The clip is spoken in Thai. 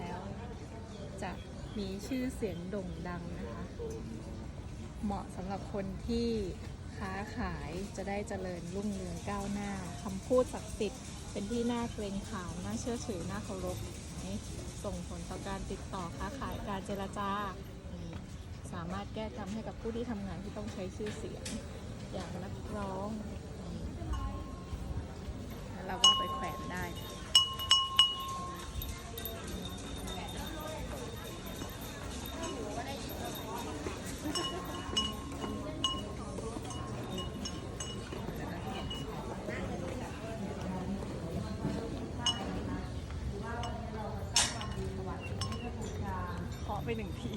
แล้ว จะมีชื่อเสียงโด่งดังนะคะ เหมาะสำหรับคนที่ค้าขายจะได้เจริญรุ่งเรืองก้าวหน้าคำพูดศักดิ์สิทธิ์เป็นที่น่าเกรงขามน่าเชื่อถือน่าเคารพส่งผลต่อการติดต่อค้าขายการเจรจาสามารถแก้กรรมให้กับผู้ที่ทำงานที่ต้องใช้ชื่อเสียง ไปหนึ่งที